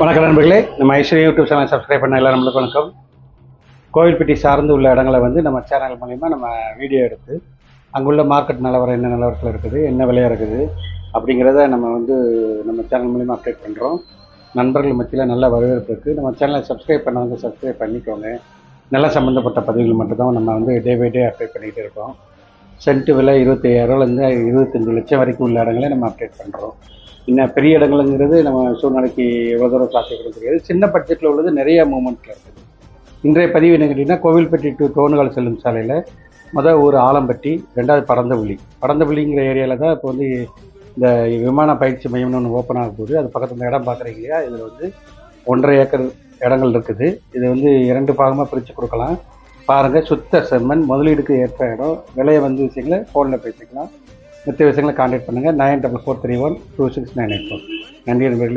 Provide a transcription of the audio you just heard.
வணக்கம் நண்பர்களே. நம்ம ஐஸ்வர்யா யூடியூப் சேனல் சப்ஸ்கிரைப் பண்ண எல்லாரும் நம்மளுக்கு வணக்கம். கோவில்பட்டி சார்ந்து உள்ள இடங்களை வந்து நம்ம சேனல் மூலிமா நம்ம வீடியோ எடுத்து அங்குள்ள மார்க்கெட் நிலவரம் என்ன நிலவரத்தில் இருக்குது என்ன விலையாக இருக்குது அப்படிங்கிறத நம்ம வந்து நம்ம சேனல் மூலிமா அப்டேட் பண்ணுறோம் நண்பர்கள் மத்தியில் நல்ல வரவேற்பு இருக்குது நம்ம சேனலை சப்ஸ்கிரைப் பண்ணவங்க சப்ஸ்கிரைப் பண்ணிக்கோங்க. நில சம்மந்தப்பட்ட பதிவுகள் மட்டும்தான் நம்ம வந்து டே பை டே அப்டேட் பண்ணிகிட்டே இருக்கோம். சென்ட் விலை இருபத்தி ஐயாயிரூவாலேருந்து இருபத்தஞ்சு லட்சம் வரைக்கும் உள்ள இடங்களை நம்ம அப்டேட் பண்ணுறோம் இன்னும் பெரிய இடங்களுங்கிறது நம்ம சூழ்நிலைக்கு எவ்வளோ தூரம் சாத்தியப்படும் தெரியாது. சின்ன பட்ஜெட்டில் உள்ளது நிறைய மூமெண்ட்டில் இருக்குது. இன்றைய பதிவு என்ன கேட்டிங்கன்னா கோவில்பட்டி டு தோணுகால் செல்லும் சாலையில் மொதல் ஊர் ஆலம்பட்டி ரெண்டாவது பரந்தபுள்ளி. பரந்தபுள்ளிங்கிற ஏரியாவில் தான் இப்போ வந்து இந்த விமான பயிற்சி மையம்னு ஒன்று ஓப்பன் ஆக போகுது. அது பக்கத்தில் இடம் பார்க்குறீங்க இல்லையா? இதில் வந்து ஒன்றரை ஏக்கர் இடங்கள் இருக்குது. இது வந்து இரண்டு பாகமாக பிரித்து கொடுக்கலாம். பாருங்கள் சுத்த செம்மன் முதலீடுக்கு ஏற்ற இடம். விலையை வந்து விஷயங்களை ஃபோனில் பேசிக்கலாம். மற்ற விஷயங்களை கான்டாக்ட் பண்ணுங்கள் nine double four three one two six nine eight four நன்றி நண்பர்களே.